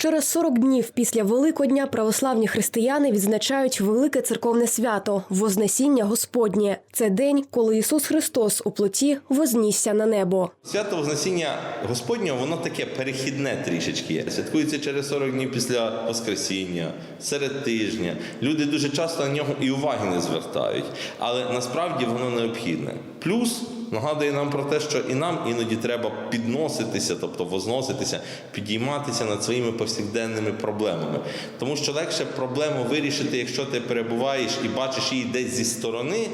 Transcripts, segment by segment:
Через 40 днів після Великодня православні християни відзначають велике церковне свято Вознесіння Господнє. Це день, коли Ісус Христос у плоті вознісся на небо. Свято Вознесіння Господнього, воно таке перехідне трішечки. Святкується через 40 днів після Воскресіння, серед тижня. Люди дуже часто на нього і уваги не звертають, але насправді воно необхідне. Плюс нагадує нам про те, що і нам іноді треба підноситися, тобто возноситися, підійматися над своїми повсякденними проблемами. Тому що легше проблему вирішити, якщо ти перебуваєш і бачиш її десь зі сторони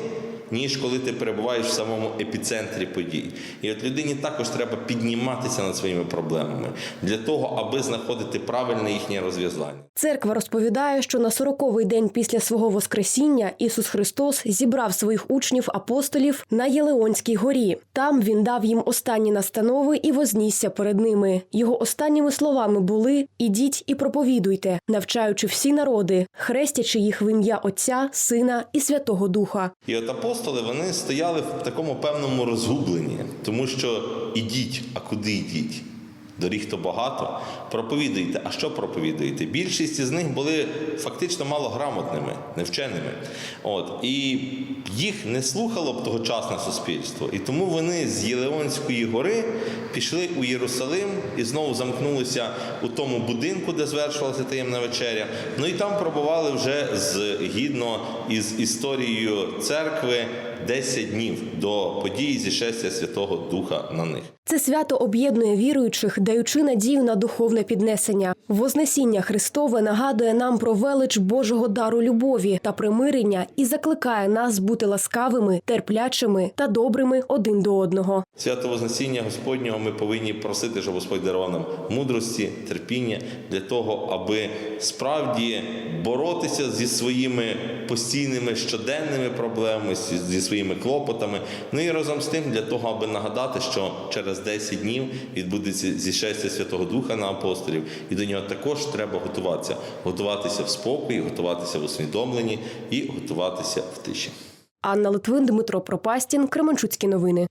ніж коли ти перебуваєш в самому епіцентрі подій. І от людині також треба підніматися над своїми проблемами для того, аби знаходити правильне їхнє розв'язання. Церква розповідає, що на 40-й день після свого Воскресіння Ісус Христос зібрав своїх учнів апостолів на Єлеонській горі. Там він дав їм останні настанови і вознісся перед ними. Його останніми словами були: ідіть і проповідуйте, навчаючи всі народи, хрестячи їх в ім'я Отця, Сина і Святого Духа. І от апостоли вони стояли в такому певному розгубленні, тому що ідіть, а куди йдіть? Доріг то багато. Проповідуйте. А що проповідуєте? Більшість із них були фактично малограмотними, невченими. От і їх не слухало б тогочасне суспільство. І тому вони з Єлеонської гори пішли у Єрусалим і знову замкнулися у тому будинку, де звершувалася таємна вечеря. Ну і там пробували вже згідно із історією церкви 10 днів до події зішестя Святого Духа на них. Це свято об'єднує віруючих, даючи надію на духовне піднесення. Вознесіння Христове нагадує нам про велич Божого дару любові та примирення і закликає нас бути ласкавими, терплячими та добрими один до одного. Свято Вознесіння Господнього ми повинні просити, щоб Господь дарував нам мудрості, терпіння для того, аби справді боротися зі своїми постійними щоденними проблемами, зі зі своїми клопотами. Ну і разом з тим для того, аби нагадати, що через 10 днів відбудеться зішестя Святого Духа на апостолів, і до нього також треба готуватися, готуватися в спокої, готуватися в усвідомленні і готуватися в тиші. Анна Литвин, Дмитро Пропастін, Кременчуцькі новини.